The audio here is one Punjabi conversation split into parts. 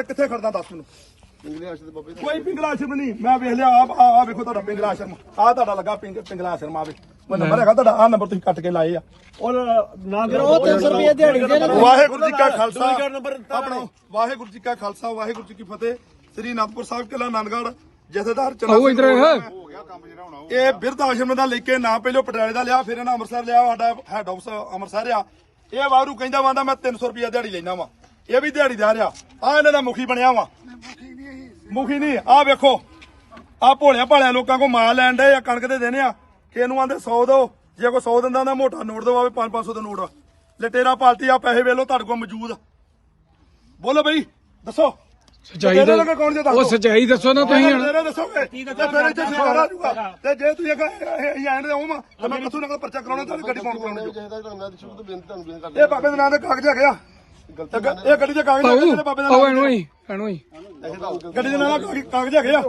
ਗੁਰਦਾਰੇ ਕਿੱਥੇ ਖੜਦਾ ਦੱਸ ਮੈਨੂੰ? ਪਿੰਗਲੇ ਆਸ਼ਰ ਦੇ ਬਾਬੇ ਕੋਈ ਪਿੰਗਲਾ ਆਸ਼ਰਮ ਨਹੀਂ। ਮੈਂ ਵੇਖ ਲਿਆ ਆ ਆ ਵੇਖੋ ਤੁਹਾਡਾ ਪਿੰਗਲਾ ਆਸ਼ਰਮ। ਆ ਤੁਹਾਡਾ ਲੱਗਾ ਪਿੰਗ ਪਿੰਗਲਾ ਆਸ਼ਰਮ ਆਵੇ ਉਹ ਨੰਬਰ ਹੈਗਾ ਤੁਹਾਡਾ ਆ ਨੰਬਰ ਤੁਸੀਂ ਕੱਟ ਕੇ ਲਾਏ ਆ। ਔਰ ਨਾ ਉਹ 300 ਰੁਪਏ ਦਿਹਾੜੀ ਦੇ ਨਾ ਵਾਹਿਗੁਰੂ ਜੀ ਕਾ ਖਾਲਸਾ। ਆਪਣਾ ਵਾਹਿਗੁਰੂ ਜੀ ਕਾ ਖਾਲਸਾ ਵਾਹਿਗੁਰੂ ਜੀ ਕੀ ਫਤਿਹ। ਸ੍ਰੀ ਅਨੰਦਪੁਰ ਸਾਹਿਬ ਕਿਲਾ ਆਨੰਦਗੜ੍ਹ ਜਥੇਦਾਰ ਚੰਨਾ ਆਓ ਇੱਧਰ। ਹੋ ਗਿਆ ਕੰਮ ਜਿਹੜਾ ਹੋਣਾ ਇਹ ਬਿਰਧ ਆਸ਼ਰਮ ਦਾ ਲੈ ਕੇ ਨਾ ਪਹਿਲਾਂ ਪਟਿਆਲੇ ਦਾ ਲਿਆ ਫਿਰ ਇਹਨਾਂ ਅੰਮ੍ਰਿਤਸਰ ਲਿਆ ਸਾਡਾ ਹੈਡ ਆਫਿਸ ਅੰਮ੍ਰਿਤਸਰ ਆ। ਇਹ ਵਾਰੂ ਕਹਿੰਦਾ ਵਾਂਦਾ ਮੈਂ 300 ਰੁਪਿਆ ਦਿਹਾੜੀ ਲੈਣਾ ਵਾ। ਇਹ ਵੀ ਦਿਹਾੜੀਦਾਰ ਆ ਆ ਇਹਨਾਂ ਦਾ ਮੁਖੀ ਬਣਿਆ ਵਾ। ਮੁਖੀ ਨਹੀਂ ਆ ਵੇਖੋ। ਆ ਭੋਲਿਆ ਭਾਲਿਆ ਲੋਕਾਂ ਕੋ ਮਾਲ ਲੈਣ ਦੇ ਆ ਕਣਕ ਦੇ ਦੇਣੇ ਆ। ਕਿ ਇਹਨੂੰ ਆਂਦੇ 100 ਦੋ ਜੇ ਕੋ 100 ਦਿੰਦਾ ਤਾਂ ਮੋਟਾ ਨੋਟ ਦੋ ਆਵੇ 5-500 ਦਾ ਨੋਟ। ਲਟੇਰਾ ਪਾਲਟੀ ਆ ਪੈਸੇ ਵੇਲੋ ਤੁਹਾਡੇ ਕੋਲ ਮੌਜੂਦ। ਬੋਲੋ ਬਈ ਦੱਸੋ। ਸਚਾਈ ਦਾ ਉਹ। ਸਚਾਈ ਦੱਸੋ ਨਾ ਤੁਸੀਂ ਹੁਣ। ਤੇਰੇ ਦੱਸੋਗੇ? ਤੇ ਫਿਰ ਇੱਥੇ ਸ਼ਿਕਾਰਾ ਜੂਗਾ ਤੇ ਜੇ ਤੁਸੀਂ ਇਹ ਐਂਡ ਦੇ ਹੋਵਾਂ ਤਾਂ ਮੈਂ ਕਿਥੋਂ ਨਕਲ ਪਰਚਾ ਕਰਾਉਣਾ ਤੇ ਗੱਡੀ ਪਾਉਣ ਕਰਾਉਣੀ। ਜੋ ਚਾਹੀਦਾ ਤੁਹਾਨੂੰ ਮੈਂ ਸ਼ੁਰੂ ਤੋਂ ਬੇਨਤੀ ਤੁਹਾਨੂੰ ਬੇਨਤੀ ਇਹ ਬਾਬੇ ਦੇ ਨਾਂ ਦੇ ਕਾਗਜ਼ ਹੈਗੇ ਆ। ਗ- ਇਹ ਗੱਡੀ ਦੇ ਕਾਗਜ਼ ਹੈਗੇ ਜਿਹੜੇ ਬਾਬੇ ਦੇ ਪਾਉ ਨਾਂ ਇਹਨੂੰ ਹੀ ਇਹਨੂੰ ਹੀ। ਗੱਡੀ ਦੇ ਨਾਂ ਦੇ ਕਾਗਜ਼ ਹੈਗੇ ਆ।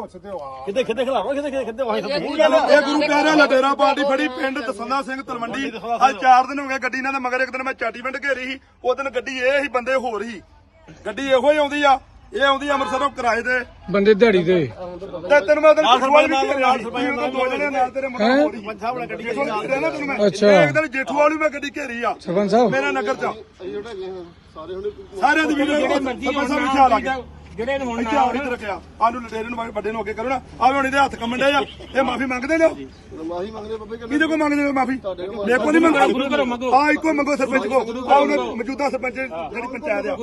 ਕਿਤੇ ਕਿਤੇ ਖਿਲਾਵਾ ਕਿਤੇ ਕਿਤੇ ਕਿਤੇ ਵਾਹੀ ਸਭ ਇਹ ਗੁਰੂ ਪਿਆਰਿਆ ਲਟੇਰਾ ਪਾਰਟੀ ਫੜੀ ਪਿੰਡ ਦਸੰਦਾ ਸਿੰਘ ਤਲਵੰਡੀ। ਅੱਜ 4 ਦਿਨ ਹੋ ਗਏ ਗੱਡੀ ਇਹਨਾਂ ਦੇ ਮਗਰ ਇੱਕ ਦਿਨ ਮੈਂ ਚਾਟੀ ਪਿੰਡ ਘੇਰੀ ਸੀ ਉਹ ਦਿਨ ਗੱਡੀ ਇਹ ਹੀ ਬੰਦੇ ਹੋਰ ਹੀ ਗੱਡੀ ਇਹੋ ਹੀ ਆਉਂਦੀ ਆ। ਇਹ ਆਉਂਦੀ ਆ ਅੰਮ੍ਰਿਤਸਰੋਂ ਕਿਰਾਏ ਤੇ। ਬੰਦੇ ਦਿਹਾੜੀ ਦੇ ਤੇ ਤੈਨੂੰ ਮੈਂ ਦਿਨ ਨਾਲ ਜੇਠੂਵਾਲ ਵੀ ਘੇਰਿਆ ਸੀ ਤੁਸੀਂ ਉਦੋਂ ਦੋ ਜਣੇ ਨਾਲ ਤੇਰੇ ਮਗਰ ਹੈਂ? ਹੋਰ ਨਾਲ ਗੱਡੀ ਨਾ ਤੈਨੂੰ ਮੈਂ। ਅੱਛਾ। ਇੱਕ ਦਿਨ ਜੇਠੂਵਾਲ ਵੀ ਮੈਂ ਗੱਡੀ ਘੇਰੀ ਆ। ਸਰਪੰਚ ਸਾਹਿਬ। ਮੇਰੇ ਨਗਰ ਚ। ਸਾਰੇ ਹੁਣੇ ਸਾਰਿਆਂ ਦੀ ਵੀਡੀਓ ਸਰਪੰਚ ਸਾਹਿਬ ਵੀ ਖਿਆਲ ਆ। ਗਿਆ। ਜਿਹੜੇ ਨੂੰ ਹੁਣ ਇੱਥੇ ਆਉਣੀ ਤੇ ਰੱਖਿਆ ਆਨੂੰ ਲਟੇਰੇ ਨੂੰ ਵੱਡੇ ਨੂੰ ਅੱਗੇ ਕਰੋ ਨਾ। ਆਵੇ ਹੁਣ ਇਹਦੇ ਹੱਥ ਕੰਮਣ ਡੇ ਆ। ਇਹ ਮਾਫੀ ਮੰਗਦੇ ਨੇ ਮਾਹੀ ਮੰਗਦੇ ਬਾਬੇ ਕਹਿੰਦੇ ਕਿਹਦੇ ਕੋ ਮੰਗਦੇ ਨੇ ਮਾਫੀ? ਮੇਰੇ ਕੋ ਨਹੀਂ ਮੰਗਦੇ। ਆ ਇੱਕੋ ਮੰਗੋ ਸਰਪੰਚ ਕੋ। ਆ ਮੌਜੂਦਾ ਸਰਪੰਚ ਜਿਹੜੀ ਪੰਚਾਇਤ ਆ।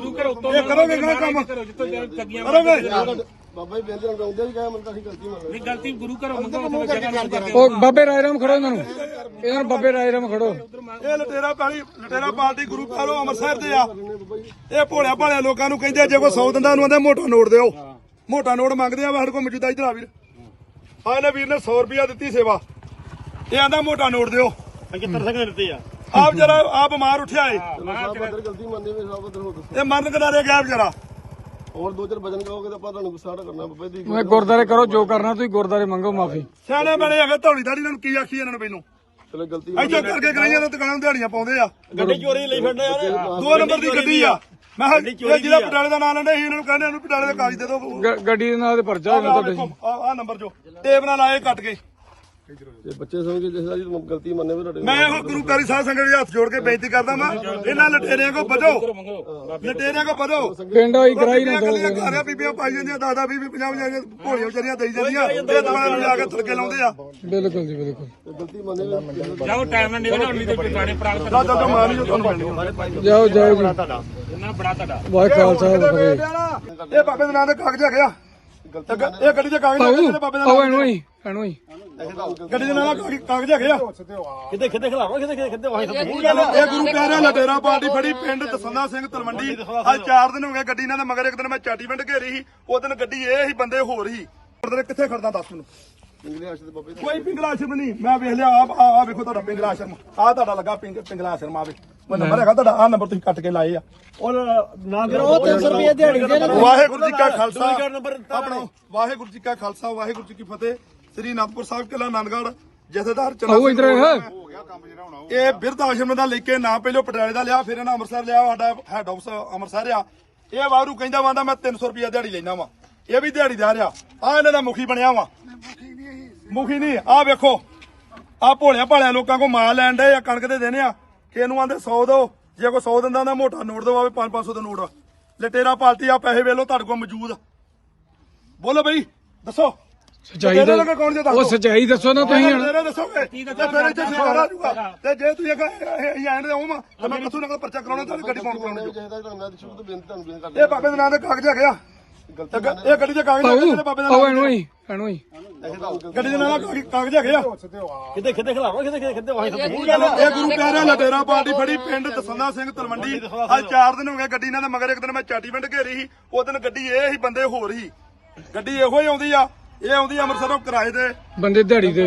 ਇਹ ਕਰੋਗੇ ਕੰਮ? ਚੱਗੀਆਂ ਕਰੋਗੇ? ਬਾਬਾ ਜੀ ਬੇਨਤੀ ਨਾਲ ਆਉਂਦੇ ਵੀ ਕਹੇ ਮਨ ਤਾਂ ਅਸੀਂ ਗਲਤੀ ਮੰਗ ਲਈ ਗਲਤੀ ਗੁਰੂ ਘਰੋਂ ਮੰਗੋ ਜਗ੍ਹਾ ਨੂੰ ਕਰਦੇ ਉਹ ਬਾਬੇ ਰਾਏ ਰਾਮ ਖੜੋ ਇਹਨਾਂ ਨੂੰ। ਇਹਨਾਂ ਨੂੰ ਬਾਬੇ ਰਾਏ ਰਾਮ ਖੜੋ। ਇਹ ਲਟੇਰਾ ਪਾਲੀ ਲਟੇਰਾ ਪਾਰਟੀ ਗੁਰੂ ਕਾਲੋ ਅੰਮ੍ਰਿਤਸਰ ਦੇ ਆ। ਇਹ ਭੋਲਿਆ ਭਾਲਿਆ ਲੋਕਾਂ ਨੂੰ ਕਹਿੰਦੇ ਜੇ ਕੋਈ 100 ਦਿੰਦਾ ਉਹਨੂੰ ਆਂਦੇ ਮੋਟਾ ਨੋਟ ਦਿਓ। ਮੋਟਾ ਨੋਟ ਮੰਗਦੇ ਆ ਸਾਡੇ ਕੋਲ ਮੌਜੂਦਾ ਇਧਰ ਆ ਵੀਰ ਆ ਇਹਨੇ ਵੀਰ ਨੇ 100 ਰੁਪਿਆ ਦਿੱਤੀ ਸੇਵਾ। ਇਹ ਆਂਦਾ ਮੋਟਾ ਨੋਟ ਦਿਓ। 75 ਸੈਕਿੰਡ ਦਿੱਤੇ ਆ? ਆਪ ਜਰਾ ਆ ਬਿਮਾਰ ਉੱਠਿਆ ਏ। ਸਾਹਿਬ ਬਦਰ ਗਲਤੀ ਮੰਨੀ ਵੀ ਸਾਹਿਬ ਬਦਰ ਹੋ ਦੱਸੋ। ਇਹ ਮਰਨ ਕਿਨਾਰੇ ਗਿਆ ਵਿਚਾਰਾ ਹੋਰ ਦੋ ਚਾਰ ਵਜਨ ਕਹੋਗੇ ਤਾਂ ਆਪਾਂ ਤੁਹਾਨੂੰ ਗੁੱਸਾ ਨਾ ਕਰਨਾ ਬਾਬਾ ਜੀ ਮੈਂ ਗੁਰਦਾਰੇ ਕਰੋ ਜੋ ਕਰਨਾ ਤੁਸੀਂ ਗੁਰਦਾਰੇ ਮੰਗੋ ਮਾਫੀ। ਸਿਆਣੇ ਬਣੇ ਹੈਗੇ ਧੌਲੀ ਦਾੜੀ ਇਹਨਾਂ ਨੂੰ ਕੀ ਆਖੀ ਇਹਨਾਂ ਨੂੰ ਮੈਨੂੰ ਚਲੋ ਗਲਤੀ ਇੱਥੇ ਕਰਕੇ ਕਰਾਈਆਂ ਤਾਂ ਦੁਕਾਨਾਂ ਦਿਹਾੜੀਆਂ ਪਾਉਂਦੇ ਆ। ਗੱਡੀ ਚੋਰੀ ਲਈ ਫਿਰਦੇ ਯਾਰ। ਦੋ ਨੰਬਰ ਦੀ ਗੱਡੀ ਆ। ਮੈਂ ਜਿਹੜਾ ਪਟਾਲੇ ਦਾ ਨਾਂ ਲੈਂਦੇ ਸੀ ਇਹਨਾਂ ਨੂੰ ਕਹਿੰਦੇ ਇਹਨੂੰ ਪਟਾਲੇ ਦੇ ਕਾਗਜ਼ ਦੇ ਦਿਓ। ਗੱਡੀ ਦੇ ਨਾਲ ਤੇ ਪਰਚਾ ਹੋਣਾ ਤੁਹਾਡੇ ਆ ਨੰਬਰ ਜੋ। ਟੇਪ ਨਾਲ ਆਏ ਕੱਟ ਕੇ। ਤੇ ਬੱਚੇ ਸਮਝ ਜਿਸ ਦਾ ਜੀ ਗਲਤੀ ਮੰਨੇ ਵੀ ਤੁਹਾਡੇ ਮੈਂ ਉਹ ਗੁਰੂ ਕਾਰੀ ਸਾਹਿਬ ਸੰਗਤ ਦੇ ਹੱਥ ਜੋੜ ਕੇ ਬੇਨਤੀ ਕਰਦਾ ਮੈਂ ਇਹਨਾਂ ਲਟੇਰਿਆਂ ਕੋ ਬਚੋ ਲਟੇਰਿਆਂ ਕੋ ਬਚੋ ਪਿੰਡ ਹੋਈ ਕਰਾਈ ਨਾ ਦੋ ਘਰਿਆ ਬੀਬੀਆਂ ਪਾਈ ਜਾਂਦੀਆਂ ਦਾਦਾ ਬੀਬੀ ਪੰਜਾਹ ਪੰਜਾਹ ਭੋਲੀਆਂ ਵਿਚਾਰੀਆਂ ਦੇਈ ਜਾਂਦੀਆਂ ਇਹ ਦੁਕਾਨਾਂ ਨੂੰ ਜਾ ਕੇ ਥੜਕੇ ਲਾਉਂਦੇ ਆ। ਬਿਲਕੁਲ ਜੀ ਬਿਲਕੁਲ। ਗਲਤੀ ਮੰਨੇ ਜਾਓ ਟਾਈਮ ਨਾਲ ਨਿਕਲ ਆਉਣੀ ਤੇ ਪੁਰਾਣੇ ਪ੍ਰਾਗਤ ਦਾਦਾ ਤਾਂ ਮਾਰ ਨਹੀਂ ਤੁਹਾਨੂੰ ਮਿਲਣੀ ਜਾਓ ਜਾਓ ਜੀ। ਤੁਹਾਡਾ ਇੰਨਾ ਬੜਾ ਤੁਹਾਡਾ। ਵਾਹਿ ਖਾਲਸਾ ਵਾਹਿ ਫਤਿਹ। ਇਹ ਬਾਬੇ ਦੇ ਨਾਂ ਦੇ ਕਾਗਜ਼ ਹੈਗੇ ਆ। ਇਹ ਗੱਡੀ ਦੇ ਕਾਗਜ਼ ਹੈਗੇ ਬਾਬੇ ਦੇ ਨਾਂ ਇਹਨੂੰ ਹੀ ਗੱਡੀ ਦੇ ਨਾਂ ਦੇ ਕਾਗਜ਼ ਹੈਗੇ ਆ। ਕਿਤੇ ਕਿਤੇ ਖਿਲਾਵਾ? ਕਿਤੇ ਕਿਤੇ ਕਿਤੇ ਵਾਹੀ ਸਭ ਇਹ ਗੁਰੂ ਪਿਆਰਿਆ ਲਟੇਰਾ ਪਾਰਟੀ ਫੜੀ ਪਿੰਡ ਦਸੰਦਾ ਸਿੰਘ ਤਲਵੰਡੀ। ਅੱਜ 4 ਦਿਨ ਹੋ ਗਏ ਗੱਡੀ ਦੇ ਮਗਰ ਇੱਕ ਦਿਨ ਮੈਂ ਚਾਟੀ ਪਿੰਡ ਘੇਰੀ ਸੀ। ਉਹ ਦਿਨ ਗੱਡੀ ਇਹ ਹੀ ਬੰਦੇ ਹੋਰ ਹੀ ਗੁਰਦੁਆਰੇ ਕਿੱਥੇ ਖੜਦਾ ਦੱਸ ਮੈਨੂੰ? ਕੋਈ ਪਿੰਗਲਾ ਆਸ਼ਰਮ ਨਹੀਂ। ਮੈਂ ਵੇਖ ਲਿਆ ਆ ਆ ਵੇਖੋ ਤੁਹਾਡਾ ਪਿੰਗਲਾ ਆਸ਼ਰਮ। ਆ ਤੁਹਾਡਾ ਲੱਗਾ ਪਿੰਗ ਪਿੰਗਲਾ ਆਸ਼ਰਮ ਆਵੇ ਉਹ ਨੰਬਰ ਹੈਗਾ ਤੁਹਾਡਾ? ਆ ਨੰਬਰ ਤੁਸੀਂ ਕੱਟ ਕੇ ਲਾਏ ਆ। ਔਰ ਨਾ ਉਹ 300 ਰੁਪਏ ਦਿਹਾੜੀ ਦੇ ਨਾ ਵਾਹਿਗੁਰੂ ਜੀ ਕਾ ਖਾਲਸਾ। ਆਪਣਾ ਵਾਹਿਗੁਰੂ ਜੀ ਕਾ ਖਾਲਸਾ ਵਾਹਿਗੁਰੂ ਜੀ ਕੀ ਫਤਿਹ। ਸ੍ਰੀ ਅਨੰਦਪੁਰ ਸਾਹਿਬ ਕਿਲਾ ਆਨੰਦਗੜ੍ਹ ਜਥੇਦਾਰ ਚੰਨਾ ਆਓ ਇੱਧਰ ਆ। ਇਹ। ਬਿਰਧ ਆਸ਼ਰਮ ਦਾ ਲੈ ਕੇ ਨਾ ਪਹਿਲਾਂ ਪਟਿਆਲੇ ਦਾ ਲਿਆ ਫਿਰ ਇਹਨਾਂ ਅੰਮ੍ਰਿਤਸਰ ਲਿਆ ਸਾਡਾ ਹੈਡ ਆਫਿਸ ਅੰਮ੍ਰਿਤਸਰ ਆ। ਇਹ ਵਾਰੂ ਕਹਿੰਦਾ ਵਾਂਦਾ ਮੈਂ 300 ਰੁਪਿਆ ਦਿਹਾੜੀ ਲੈਣਾ ਵਾ। ਇਹ ਵੀ ਦਿਹਾੜੀਦਾਰ ਆ ਆ ਇਹਨਾਂ ਦਾ ਮੁਖੀ ਬਣਿਆ ਵਾ। ਮੁਖੀ ਨਹੀਂ ਆ ਵੇਖੋ। ਆ ਭੋਲਿਆ ਭਾਲਿਆ ਲੋਕਾਂ ਕੋ ਮਾਲ ਲੈਣ ਦੇ ਆ ਕਣਕ ਦੇ ਦੇਣੇ ਆ। ਕਿ ਇਹਨੂੰ ਆਂਦੇ 100 ਦੋ ਜੇ ਕੋਈ 100 ਦਿੰਦਾ ਤਾਂ ਮੋਟਾ ਨੋਟ ਦੋ ਆਵੇ 5-500 ਦਾ ਨੋਟ। ਲਟੇਰਾ ਪਾਲਟੀ ਆ ਪੈਸੇ ਵੇਲੋ ਤੁਹਾਡੇ ਕੋਲ ਮੌਜੂਦ। ਬੋਲੋ ਬਈ ਦੱਸੋ। ਸਚਾਈ ਤੇਰੇ ਦਾ ਲੱਗਾ ਕੌਣ ਜੇ ਦੱਸ ਉਹ। ਸਚਾਈ ਦੱਸੋ ਨਾ ਤੁਸੀਂ ਹੁਣ। ਤੇਰੇ ਦੱਸੋਗੇ। ਤੇ ਫਿਰ ਇੱਥੇ ਸ਼ਿਕਾਰਾ ਜੂਗਾ। ਤੇ ਜੇ ਤੁਸੀਂ ਇਹ ਐਂਡ ਦੇ ਹੋਵਾਂ ਤਾਂ ਮੈਂ ਕਿਥੋਂ ਨਕਲ ਪਰਚਾ ਕਰਾਉਣਾ ਤੇ ਗੱਡੀ ਪਾਉਣ ਕਰਾਉਣੀ ਜੋ ਚਾਹੀਦਾ ਤੁਹਾਨੂੰ ਮੈਂ ਸ਼ੁਰੂ ਤੋਂ ਬੇਨਤੀ ਤੁਹਾਨੂੰ ਬੇਨਤੀ ਕਰਦਾ ਇਹ ਬਾਬੇ ਦੇ ਨਾਂ ਦੇ ਕਾਗਜ਼ ਹੈਗੇ ਆ। ਇਹ ਗੱਡੀ ਦੇ ਕਾਗਜ਼ ਹੈਗੇ ਜਿਹੜੇ ਬਾਬੇ ਦੇ ਨਾਂ ਇਹਨੂੰ ਹੀ ਇਹਨੂੰ ਹੀ। ਗੱਡੀ ਦੇ ਨਾਂ ਦੇ ਕਾਗਜ਼ ਹੈਗੇ ਆ। ਕਿਤੇ ਕਿਤੇ ਖਿਲਾਵਾ ਕਿਤੇ ਕਿਤੇ ਕਿਤੇ ਵਾਹੀ ਸਭ ਇਹ ਗੁਰੂ ਪਿਆਰਿਆ ਲਟੇਰਾ ਪਾਰਟੀ ਫੜੀ ਪਿੰਡ ਦਸੰਦਾ ਸਿੰਘ ਤਲਵੰਡੀ। ਅੱਜ 4 ਦਿਨ ਹੋ ਗਏ ਗੱਡੀ ਇਹਨਾਂ ਦੇ ਮਗਰ ਇੱਕ ਦਿਨ ਮੈਂ ਚਾਟੀ ਪਿੰਡ ਘੇਰੀ ਸੀ ਉਹ ਦਿਨ ਗੱਡੀ ਇਹ ਹੀ ਬੰਦੇ ਹੋਰ ਹੀ ਗੱਡੀ ਇਹੋ ਹੀ ਆਉਂਦੀ ਆ। ਇਹ ਆਉਂਦੀ ਅੰਮ੍ਰਿਤਸਰੋਂ ਕਿਰਾਏ ਤੇ। ਬੰਦੇ ਦਿਹਾੜੀ ਦੇ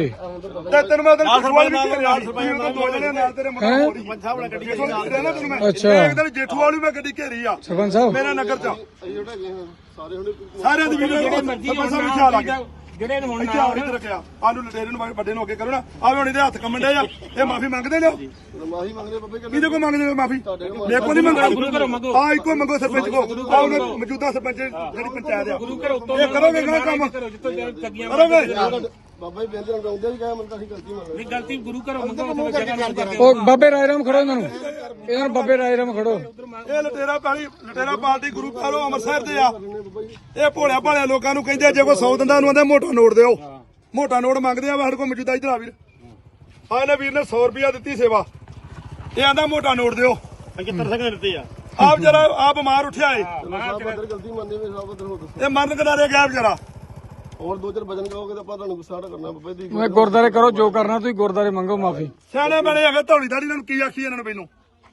ਤੇ ਤੈਨੂੰ ਮੈਂ ਵੀ ਸੀ ਉਦੋਂ ਦੋ ਜਣੇ ਨਾਲ ਤੇਰੇ ਮਗਰ ਹੋਰ ਹੀ? ਸਾਹਿਬ ਨਾਲ ਗੱਡੀ ਘੇਰਿਆ ਨਾ ਤੈਨੂੰ ਮੈਂ? ਅੱਛਾ। ਇੱਕ ਦਿਨ ਜੇਠੂਵਾਲ ਵੀ ਮੈਂ ਗੱਡੀ ਘੇਰੀ ਆ। ਸਰਪੰਚ ਸਾਹਿਬ। ਮੇਰੇ ਨਗਰ ਚ। ਸਾਰੇ ਹੁਣੇ ਸਾਰਿਆਂ ਦੀ ਵੀਡੀਓ ਸਰਪੰਚ ਸਾਹਿਬ ਵੀ ਖਿਆਲ ਆ ਗਿਆ ਜਿਹੜੇ ਨੂੰ ਹੁਣ ਇੱਥੇ ਇੱਥੇ ਰੱਖਿਆ। ਆਨੂੰ ਲਟੇਰੇ ਨੂੰ ਵੱਡੇ ਨੂੰ ਅੱਗੇ ਕਰੋ ਨਾ। ਆਵੇ ਹੁਣ ਇਹਦੇ ਹੱਥ ਕੰਮਣ ਡੇ ਆ ਇਹ ਮਾਫੀ ਮੰਗਦੇ ਨੇ ਮੰਗਦੇ ਬਾਬੇ ਕਹਿੰਦੇ ਕਿਹਦੇ ਕੋ ਮੰਗਦੇ ਨੇ ਮਾਫੀ? ਮੇਰੇ ਕੋ ਨਹੀਂ ਮੰਗਦਾ। ਗੁਰੂ ਘਰੋਂ ਮੰਗੋ। ਆ ਇੱਕੋ ਮੰਗੋ ਸਰਪੰਚ ਕੋ ਮੌਜੂਦਾ ਸਰਪੰਚ ਜਿਹੜੀ ਪੰਚਾਇਤ ਆ। ਗੁਰੂ ਘਰੋਂ ਇਹ ਕਰੋਗੇ ਕਿਹੜਾ ਕੰਮ? ਕਰੋਗੇ? ਬਾਬਾ ਜੀ ਬੇਨਤੀ ਨਾਲ ਗਾਉਂਦੇ ਵੀ ਕਹੇ ਮਨ ਤਾਂ ਅਸੀਂ ਗਲਤੀ ਮੰਨ ਲਈ ਗਲਤੀ ਗੁਰੂ ਘਰੋਂ ਮੰਗੋ ਉੱਥੇ ਜਗ੍ਹਾ ਨਾਲ ਕਰਕੇ ਉਹ ਬਾਬੇ ਰਾਇਰਾਮ ਖੜੋ ਇਹਨਾਂ ਨੂੰ। ਇਹਨਾਂ ਨੂੰ ਬਾਬੇ ਰਾਇਰਾਮ ਖੜੋ। ਇਹ ਲਟੇਰਾ ਪਾਲੀ ਲਟੇਰਾ ਪਾਰਟੀ ਗੁਰੂ ਘਰੋਂ ਅੰਮ੍ਰਿਤਸਰ ਤੇ ਆ। ਇਹ ਭੋਲਿਆ ਭਾਲਿਆ ਲੋਕਾਂ ਨੂੰ ਕਹਿੰਦੇ ਜੇ ਕੋਈ 100 ਦਿੰਦਾ ਨੂੰ ਆਂਦੇ ਮੋਟਾ ਨੋਟ ਦਿਓ। ਮੋਟਾ ਨੋਟ ਮੰਗਦੇ ਆ ਸਾਡੇ ਕੋਲ ਮੌਜੂਦਾ ਇਧਰ ਆ ਵੀਰ ਆ ਇਹਨੇ ਵੀਰ ਨੇ 100 ਰੁਪਿਆ ਦਿੱਤੀ ਸੇਵਾ। ਇਹ ਆਂਦਾ ਮੋਟਾ ਨੋਟ ਦਿਓ। 75 ਸੈਕਿੰਡ ਦਿੱਤੇ ਆ? ਆਪ ਜਰਾ ਆ ਬਿਮਾਰ ਉੱਠਿਆ ਏ। ਇਹ ਮਰਨ ਕਿਨਾਰੇ ਗਿਆ ਵਿਚਾਰਾ। ਹੋਰ ਦੋ ਚਾਰ ਵਜਨ ਕਹੋਗੇ ਤਾਂ ਆਪਾਂ ਤੁਹਾਨੂੰ ਗੁੱਸਾ ਨਾ ਕਰਨਾ ਬਾਬਾ ਜੀ। ਮੈਂ ਗੁਰਦਾਰੇ ਕਰੋ ਜੋ ਕਰਨਾ ਤੁਸੀਂ ਗੁਰਦਾਰੇ ਮੰਗੋ ਮਾਫੀ। ਸਿਆਣੇ ਬਣੇ ਹੈਗੇ ਧੌਲੀ ਦਾੜੀ ਇਹਨਾਂ ਨੂੰ ਕੀ ਆਖੀ ਇਹਨਾਂ ਨੂੰ ਮੈਨੂੰ?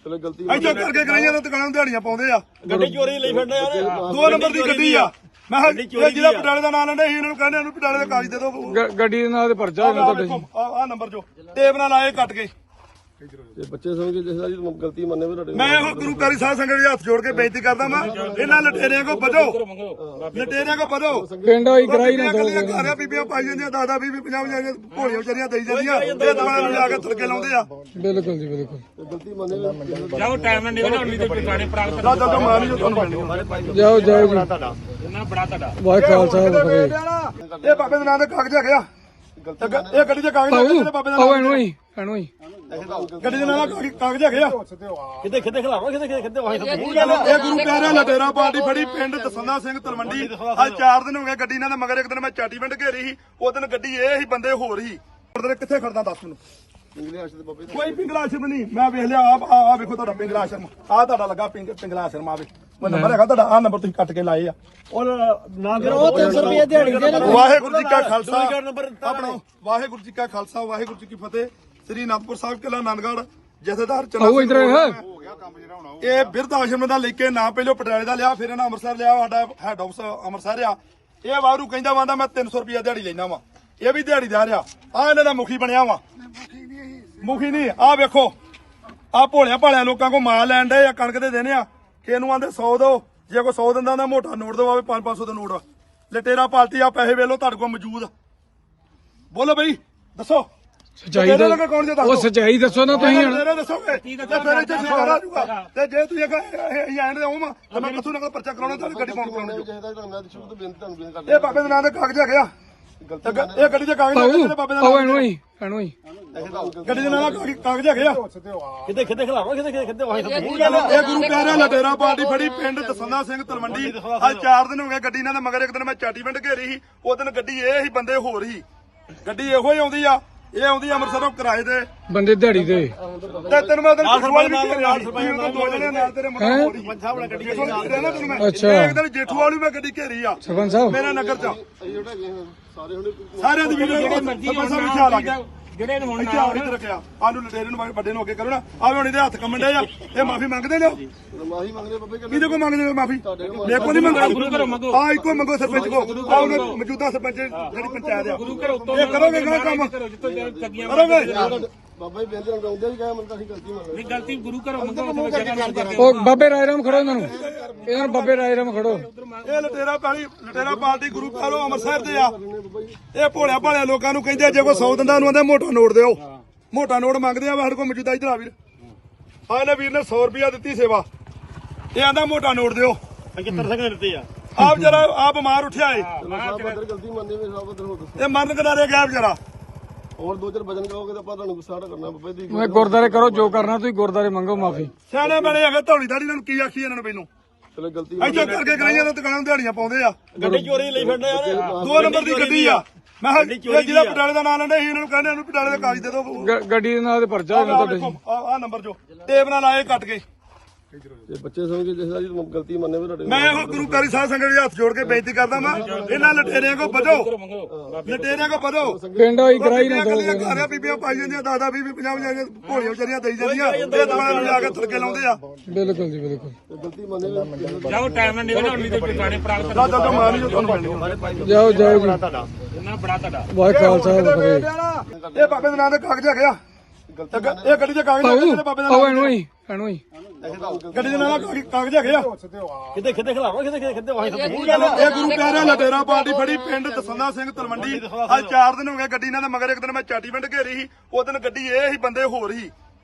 ਚਲੋ ਗਲਤੀ ਇੱਥੇ ਕਰਕੇ ਕਰਾਈਆਂ ਤਾਂ ਦੁਕਾਨਾਂ ਨੂੰ ਦਿਹਾੜੀਆਂ ਪਾਉਂਦੇ ਆ। ਗੱਡੀ ਚੋਰੀ ਲਈ ਫਿਰਦੇ ਆ ਦੋ ਨੰਬਰ ਦੀ ਗੱਡੀ ਆ। ਮੈਂ ਕਿਹਾ ਜਿਹੜਾ ਪਟਿਆਲੇ ਦਾ ਨਾਂ ਲੈਂਦੇ ਸੀ ਇਹਨਾਂ ਨੂੰ ਕਹਿੰਦੇ ਇਹਨੂੰ ਪਟਿਆਲੇ ਦੇ ਕਾਗਜ਼ ਦੇ ਦਿਓ। ਗੱਡੀ ਦੇ ਨਾਲ ਤੇ ਪਰਚਾ ਹੋਣਾ ਤੁਹਾਡੇ ਆ ਨੰਬਰ ਜੋ। ਟੇਪ ਨਾਲ ਆਏ ਕੱਟ ਕੇ। ਤੇ ਬੱਚੇ ਸਮਝ ਕੇ ਜਿਸ ਦਾ ਜੀ ਗਲਤੀ ਮੰਨੇ ਵੀ ਤੁਹਾਡੇ ਮੈਂ ਇਹੋ ਗੁਰੂ ਕਾਰੀ ਸਾਹਿਬ ਸੰਗਤ ਦੇ ਹੱਥ ਜੋੜ ਕੇ ਬੇਨਤੀ ਕਰਦਾ ਮੈਂ ਇਹਨਾਂ ਲਟੇਰਿਆਂ ਕੋ ਬਚੋ ਲਟੇਰਿਆਂ ਕੋ ਬਚੋ ਪਿੰਡ ਹੋਈ ਕਰਾਈ ਨਾ ਦੋ ਘਾਰਿਆ ਬੀਬੀਆਂ ਪਾਈ ਜਾਂਦੀਆਂ ਦਾਦਾ ਬੀਬੀ ਪੰਜਾਹ ਪੰਜਾਹ ਭੋਲੀਆਂ ਵਿਚਾਰੀਆਂ ਦੇਈ ਜਾਂਦੀਆਂ ਇਹ ਦੁਕਾਨਾਂ ਨੂੰ ਜਾ ਕੇ ਥੜਕੇ ਲਾਉਂਦੇ ਆ। ਬਿਲਕੁਲ ਜੀ ਬਿਲਕੁਲ। ਗਲਤੀ ਮੰਨੇ ਵੀ ਜਾਓ ਟਾਈਮ ਨਾਲ ਨਿਕਲਣਾ ਉਨੀ ਤੇ ਪੁਰਾਣੇ ਪ੍ਰਾਪਤ ਦਾ ਦਾ ਮਾਰ ਨਹੀਂ ਤੁਹਾਨੂੰ ਮਿਲਣੀ ਜਾਓ ਜਾਓ ਜੀ। ਨਾ ਬੜਾ ਤੁਹਾਡਾ। ਵਾਹਿ ਖਾਲਸਾ ਵਾਹਿ ਫਤਿਹ ਇਹ ਬਾਬੇ ਦੇ ਨਾਂ ਦੇ ਕਾਗਜ਼ ਹੈਗੇ ਆ। ਇਹ ਗੱਡੀ ਦੇ ਕਾਗਜ਼ ਹੈਗੇ ਬਾਬੇ ਦੇ ਨਾਂ ਇਹਨੂੰ ਹੀ ਇਹਨੂੰ ਹੀ। ਗੱਡੀ ਦੇ ਨਾਂ ਦੇ ਕਾਗਜ਼ ਹੈਗੇ ਆ। ਕਿੱਥੇ ਕਿੱਥੇ ਖਿਲਾਵਾ ਕਿੱਥੇ ਕਿੱਥੇ ਕਿੱਥੇ ਵਾਹੀ ਇਹ ਗੁਰੂ ਪਿਆਰਿਆ ਲਟੇਰਾ ਪਾਰਟੀ ਫੜੀ ਪਿੰਡ ਦਸੰਦਾ ਸਿੰਘ ਤਲਵੰਡੀ। ਅੱਜ 4 ਦਿਨ ਹੋ ਗਏ ਗੱਡੀ ਨਾਲ ਮਗਰ ਇੱਕ ਦਿਨ ਮੈਂ ਚਾਟੀ ਪਿੰਡ ਘੇਰੀ ਸੀ ਉਹ ਦਿਨ ਗੱਡੀ ਇਹ ਹੀ ਬੰਦੇ ਹੋਰ ਹੀ ਗੁਰਦੁਆਰੇ ਕਿੱਥੇ ਖੜਦਾ ਦੱਸ ਮੈਨੂੰ? ਦੇ ਦੀ। ਕੋਈ ਪਿੰਗਲਾ ਆਸ਼ਰਮ ਨਹੀਂ। ਮੈਂ ਵੇਖ ਲਿਆ ਆ ਆ ਵੇਖੋ ਤੁਹਾਡਾ ਪਿੰਗਲਾ ਆਸ਼ਰਮ। ਆ ਤੁਹਾਡਾ ਲੱਗਾ ਪਿੰਗ- ਪਿੰਗਲਾ ਆਸ਼ਰਮ ਆਵੇ ਮੈਂ ਨੰਬਰ ਹੈਗਾ ਤੁਹਾਡਾ ਆ ਨੰਬਰ ਤੁਸੀਂ ਕੱਟ ਕੇ ਲਾਏ ਆ। ਉਹ ਨਾ ਫਿਰ ਉਹ 300 ਰੁਪਏ ਦਿਹਾੜੀ ਦੇ ਵਾਹਿਗੁਰੂ ਜੀ ਕਾ ਖਾਲਸਾ। ਆਪਣਾ ਵਾਹਿਗੁਰੂ ਜੀ ਕਾ ਖਾਲਸਾ ਵਾਹਿਗੁਰੂ ਜੀ ਕੀ ਫਤਿਹ। ਸ੍ਰੀ ਅਨੰਦਪੁਰ ਸਾਹਿਬ ਕਿਲਾ ਆਨੰਦਗੜ੍ਹ ਜਥੇਦਾਰ ਆਓ ਇੱਧਰ ਸਿੰਘ ਆਓ। ਇਹ ਬਿਰਧ ਆਸ਼ਰਮ ਦਾ ਲੈ ਕੇ ਨਾ ਪਹਿਲੋਂ ਪਟਿਆਲੇ ਦਾ ਲਿਆ ਫਿਰ ਇਹਨਾਂ ਅੰਮ੍ਰਿਤਸਰ ਲਿਆ ਸਾਡਾ ਹੈਡ ਆਫਿਸ ਅੰਮ੍ਰਿਤਸਰ ਆ। ਇਹ ਵਾਰੂ ਕਹਿੰਦਾ ਵਾਂਦਾ ਮੈਂ 300 ਰੁਪਿਆ ਦਿਹਾੜੀ ਲੈਣਾ ਵਾ। ਇਹ ਵੀ ਦਿਹਾੜੀਦਾਰ ਆ ਆ ਇਹਨਾਂ ਦਾ ਮੁਖੀ ਬਣਿਆ ਵਾ। ਮੁਖੀ ਨਹੀਂ ਆ ਵੇਖੋ। ਆ ਭੋਲਿਆਂ ਭਾਲਿਆਂ ਲੋਕਾਂ ਕੋ ਮਾਲ ਲੈਣ ਦੇ ਆ ਕਣਕ ਦੇ ਦੇਣੇ ਆ। ਕਿ ਇਹਨੂੰ ਆਂਦੇ 100 ਦੋ ਜੇ ਕੋਈ 100 ਦਿੰਦਾ ਤਾਂ ਮੋਟਾ ਨੋਟ ਦਵਾਵੇ 5-500 ਦਾ ਨੋਟ। ਲਟੇਰਾ ਪਾਲਟੀ ਆ ਪੈਸੇ ਵੇਲੋ ਤੁਹਾਡੇ ਕੋਲ ਮੌਜੂਦ। ਬੋਲੋ ਬਈ ਦੱਸੋ। ਸਚਾਈ ਤੇਰੇ ਕੌਣ ਜੇ ਦੱਸ ਉਹ। ਸਚਾਈ ਦੱਸੋ ਨਾ ਤੁਸੀਂ ਹੁਣ। ਤੇਰੇ ਦੱਸੋਗੇ? ਤੇ ਫਿਰ ਇੱਥੇ ਸਵਾਲ ਆ ਜਾਊਗਾ ਤੇ ਜੇ ਤੁਸੀਂ ਇਹ ਐਂਡ ਦੇ ਆਉਂ ਤਾਂ ਮੈਂ ਕਿਥੋਂ ਨਕਲ ਪਰਚਾ ਕਰਾਉਣਾ ਤਾਂ ਗੱਡੀ ਪਾਉਣ ਕਰਾਉਣੀ ਚਾਹੀਦਾ ਤੁਹਾਨੂੰ ਮੈਂ ਤਾਂ ਸ਼ੁਰੂ ਤੋਂ ਬੇਨਤੀ ਤੁਹਾਨੂੰ ਬੇਨਤੀ ਇਹ ਬਾਬੇ ਦੇ ਨਾਂ ਦੇ ਕਾਗਜ਼ ਹੈਗੇ ਆ। ਤੇ ਇਹ ਗੱਡੀ ਦੇ ਕਾਗਜ਼ ਹੈਗੇ ਜਿਹੜੇ ਬਾਬੇ ਦੇ ਨਾਂ ਇਹਨੂੰ ਹੀ ਹੀ। ਗੱਡੀ ਦੇ ਨਾਂ ਦੇ ਕਾਗਜ਼ ਹੈਗੇ ਆ। ਕਿੱਥੇ ਕਿੱਥੇ ਖਿਲਾਵਾ ਕਿੱਥੇ ਕਿੱਥੇ ਕਿੱਥੇ ਵਾਹੀ ਇਹ ਗੁਰੂ ਪਿਆਰਿਆ ਲਟੇਰਾ ਪਾਰਟੀ ਫੜੀ ਪਿੰਡ ਦਸੰਦਾ ਸਿੰਘ ਤਲਵੰਡੀ। ਅੱਜ 4 ਦਿਨ ਹੋ ਗਏ ਗੱਡੀ ਨਾਲ ਤੇ ਮਗਰ ਇੱਕ ਦਿਨ ਮੈਂ ਚਾਟੀ ਪਿੰਡ ਘੇਰੀ ਸੀ ਉਹ ਦਿਨ ਗੱਡੀ ਇਹ ਹੀ ਬੰਦੇ ਹੋਰ ਹੀ ਗੱਡੀ ਇਹੋ ਹੀ ਆਉਂਦੀ ਆ। ਇਹ ਆਉਂਦੀ ਅੰਮ੍ਰਿਤਸਰੋਂ ਕਿਰਾਏ ਤੇ। ਬੰਦੇ ਦਿਹਾੜੀ ਦੇ ਤੇ ਤੈਨੂੰ ਮੈਂ ਦਿਨ ਕੁਸ਼ਵਾਲ ਵੀ ਘੇਰਿਆ ਸੀ ਉਹ ਦੋ ਜਣੇ ਨਾਲ ਤੇਰੇ ਮਗਰ ਹੋਰ ਸਾਹਿਬ ਨਾਲ ਗੱਡੀ ਜੇਠੂ ਵਾਲੀ ਰਹਿਣਾ ਤੈਨੂੰ ਮੈਂ ਅੱਛਾ। ਇੱਕ ਦਿਨ ਜੇਠੂ ਵਾਲੀ ਮੈਂ ਗੱਡੀ ਘੇਰੀ ਆ। ਸਰਪੰਚ ਸਾਹਿਬ। ਮੇਰੇ ਨਗਰ ਚ। ਸਾਰੇ ਹੁਣੇ ਸਾਰਿਆਂ ਦੀ ਵੀਡੀਓ ਜਿਹੜੇ ਮਰਜ਼ੀ ਸਰਪੰਚ ਸਾਹਿਬ ਆ ਲੱਗੇ ਜਿਹੜੇ ਨੂੰ ਹੁਣ ਇੱਥੇ ਆ ਇੱਥੇ ਰੱਖਿਆ। ਆਨੂੰ ਲਟੇਰੇ ਨੂੰ ਵੱਡੇ ਨੂੰ ਅੱਗੇ ਕਰੋ ਨਾ। ਆਵੇ ਹੁਣ ਇਹਦੇ ਹੱਥ ਕੰਮਣ ਡੇ ਆ ਇਹ ਮਾਫੀ ਮੰਗਦੇ ਨੇ ਮਾਹੀ ਮੰਗਦੇ ਬਾਬੇ ਕਹਿੰਦੇ ਕਿਹਦੇ ਕੋ ਮੰਗਦੇ ਨੇ ਮਾਫੀ? ਮੇਰੇ ਕੋ ਨਹੀਂ ਮੰਗਦਾ। ਗੁਰੂ ਘਰੋਂ ਮੰਗੋ। ਆ ਇੱਕੋ ਮੰਗੋ ਸਰਪੰਚ ਕੋ ਆ ਉਹਨੇ ਮੌਜੂਦਾ ਸਰਪੰਚ ਜਿਹੜੀ ਪੰਚਾਇਤ ਆ। ਗੁਰੂ ਘਰੋਂ ਉੱਤੋਂ ਇਹ ਕਰੋਗੇ ਕਿਹੜਾ ਕੰਮ? ਕਰੋ ਜਿੱਥੋਂ ਚੱਗੀਆਂ ਕਰੋਗੇ? ਬਾਬਾ ਜੀ ਬੇਨਤੀ ਨਾਲ ਗਾਉਂਦੇ ਵੀ ਕਹੇ ਮਨ ਤਾਂ ਅਸੀਂ ਗਲਤੀ ਮੰਨ ਲਈ। ਨਹੀਂ ਗਲਤੀ ਗੁਰੂ ਘਰੋਂ ਮੰਗੋ ਉੱਥੇ ਜਗ੍ਹਾ ਨਾਲ ਕਰਕੇ ਉਹ ਬਾਬੇ ਰਾਇਰਾਮ ਖੜੋ ਇਹਨਾਂ ਨੂੰ। ਇਹਨਾਂ ਨੂੰ ਬਾਬੇ ਰਾਇਰਾਮ ਖੜੋ। ਇਹ ਲਟੇਰਾ ਪਾਲੀ ਲਟੇਰਾ ਪਾਰਟੀ ਗੁਰੂ ਘਰੋਂ ਅੰਮ੍ਰਿਤਸਰ ਤੇ ਆ। ਇਹ ਭੋਲਿਆ ਭਾਲਿਆ ਲੋਕਾਂ ਨੂੰ ਕਹਿੰਦੇ ਜੇ ਕੋਈ 100 ਦਿੰਦਾ ਨੂੰ ਆਂਦੇ ਮੋਟਾ ਨੋਟ ਦਿਓ। ਮੋਟਾ ਨੋਟ ਮੰਗਦੇ ਆ ਸਾਡੇ ਕੋਲ ਮੌਜੂਦਾ ਇਧਰ ਆ ਵੀਰ। ਆ ਇਹਨੇ ਵੀਰ ਨੇ 100 ਰੁਪਿਆ ਦਿੱਤੀ ਸੇਵਾ। ਇਹ ਆਂਦਾ ਮੋਟਾ ਨੋਟ ਦਿਓ। 75 ਸੈਕਿੰਡ ਦਿੱਤੇ ਆ? ਆਪ ਜਰਾ ਆ ਬਿਮਾਰ ਉੱਠਿਆ ਏ। ਗਲਤੀ ਮੰਨੀ ਵੀ ਹੋ ਇਹ ਮਰਨ ਕਿਨਾਰੇ ਗਿਆ ਵਿਚਾਰਾ। ਹੋਰ ਦੋ ਚਾਰ ਵਜਨ ਕਹੋਗੇ ਤਾਂ ਆਪਾਂ ਤੁਹਾਨੂੰ ਗੁੱਸਾ ਕਰਨਾ ਬਾਬਾ ਜੀ। ਮੈਂ ਗੁਰਦਾਰੇ ਕਰੋ ਜੋ ਕਰਨਾ ਤੁਸੀਂ ਗੁਰਦਾਰੇ ਮੰਗੋ ਮਾਫੀ। ਸਿਆਣੇ ਬਣੇ ਹੈਗੇ ਧੌਲੀ ਦਾੜੀ ਇਹਨਾਂ ਨੂੰ ਕੀ ਆਖੀ ਇਹਨਾਂ ਨੂੰ ਮੈਨੂੰ? ਚਲੋ ਗਲਤੀ ਇੱਥੇ ਕਰਕੇ ਕਰਾਈਆਂ ਤਾਂ ਦੁਕਾਨਾਂ ਦਿਹਾੜੀਆਂ ਪਾਉਂਦੇ ਆ। ਗੱਡੀ ਚੋਰੀ ਲਈ ਫਿਰਦੇ ਆ ਦੋ ਨੰਬਰ ਦੀ ਗੱਡੀ ਆ। ਮੈਂ ਕਿਹਾ ਇਹ ਜਿਹੜਾ ਪਟਿਆਲੇ ਦਾ ਨਾਂ ਲੈਂਦੇ ਸੀ ਇਹਨਾਂ ਨੂੰ ਕਹਿੰਦੇ ਇਹਨੂੰ ਪਟਿਆਲੇ ਦੇ ਕਾਗਜ਼ ਦੇ ਦਿਓ। ਗੱਡੀ ਦੇ ਨਾਲ ਤੇ ਪਰਚਾ ਹੋਣਾ ਤੁਹਾਡੇ ਆ ਨੰਬਰ ਜੋ। ਟੇਪ ਨਾਲ ਆਏ ਕੱਟ ਕੇ। ਤੇ ਬੱਚੇ ਸਮਝ ਕੇ ਜਿਸ ਦਾ ਜੀ ਗਲਤੀ ਮੰਨੇ ਵੀ ਤੁਹਾਡੇ ਮੈਂ ਇਹੋ ਗੁਰੂ ਕਾਰੀ ਸਾਹਿਬ ਸੰਗਤ ਦੇ ਹੱਥ ਜੋੜ ਕੇ ਬੇਨਤੀ ਕਰਦਾ ਮੈਂ ਇਹਨਾਂ ਲਟੇਰਿਆਂ ਕੋ ਬਚੋ ਲਟੇਰਿਆਂ ਕੋ ਬਚੋ ਪਿੰਡ ਹੋਈ ਕਰਾਈ ਨਾ ਦੋ ਘਾਰਿਆ ਬੀਬੀਆਂ ਪਾਈ ਜਾਂਦੀਆਂ ਦਾਦਾ ਬੀਬੀ ਪੰਜਾਹ ਪੰਜਾਹ ਭੋਲੀਆਂ ਵਿਚਾਰੀਆਂ ਦੇਈ ਜਾਂਦੀਆਂ। ਇਹ ਦੁਕਾਨਾਂ ਨੂੰ ਜਾ ਕੇ ਥੜਕੇ ਲਾਉਂਦੇ ਆ। ਬਿਲਕੁਲ ਜੀ ਬਿਲਕੁਲ। ਗਲਤੀ ਮੰਨੇ ਵੀ ਜਾਓ ਟਾਈਮ ਨਾਲ ਨਿਕਲਣਾ ਉਨੀ ਤੇ ਪੁਰਾਣੇ ਪ੍ਰਾਪਤ ਦਾ ਦਾ ਮਾਰ ਨਹੀਂ ਤੁਹਾਨੂੰ ਮਿਲਣੀ ਜਾਓ ਜਾਓ ਜੀ। ਨਾ ਬੜਾ ਤੁਹਾਡਾ। ਵਾਹਿ ਖਾਲਸਾ ਵਾਹਿ ਫਤਿਹ ਇਹ ਬਾਬੇ ਦੇ ਨਾਂ ਦੇ ਕਾਗਜ਼ ਹੈਗੇ ਆ। ਇਹ ਗੱਡੀ ਦੇ ਕਾਗਜ਼ ਹੈਗੇ ਬਾਬੇ ਦੇ ਆਓ ਨਾਂ ਇਹਨੂੰ ਹੀ ਇਹਨੂੰ ਹੀ। ਗੱਡੀ ਦੇ ਨਾਲ ਕਾਗਜ਼- ਕਾਗਜ਼ ਹੈਗੇ ਆ। ਕਿੱਥੇ ਕਿੱਥੇ ਖਲਾਵਾ ਕਿੱਥੇ ਕਿੱਥੇ ਕਿੱਥੇ ਵਾਹੀ ਸਭ ਇਹ ਗੁਰੂ ਪਿਆਰਿਆਂ ਲਟੇਰਾ ਪਾਰਟੀ ਫੜੀ ਪਿੰਡ ਦਸੰਦਾ ਸਿੰਘ ਤਲਵੰਡੀ। ਅੱਜ 4 ਦਿਨ ਹੋ ਗਏ ਗੱਡੀ ਇਹਨਾਂ ਦੇ ਮਗਰ ਇੱਕ ਦਿਨ ਮੈਂ ਚਾਟੀਵਿੰਡ ਘੇਰੀ ਸੀ ਉਹ ਦਿਨ ਗੱਡੀ ਇਹ ਹੀ ਬੰਦੇ ਹੋਰ ਹੀ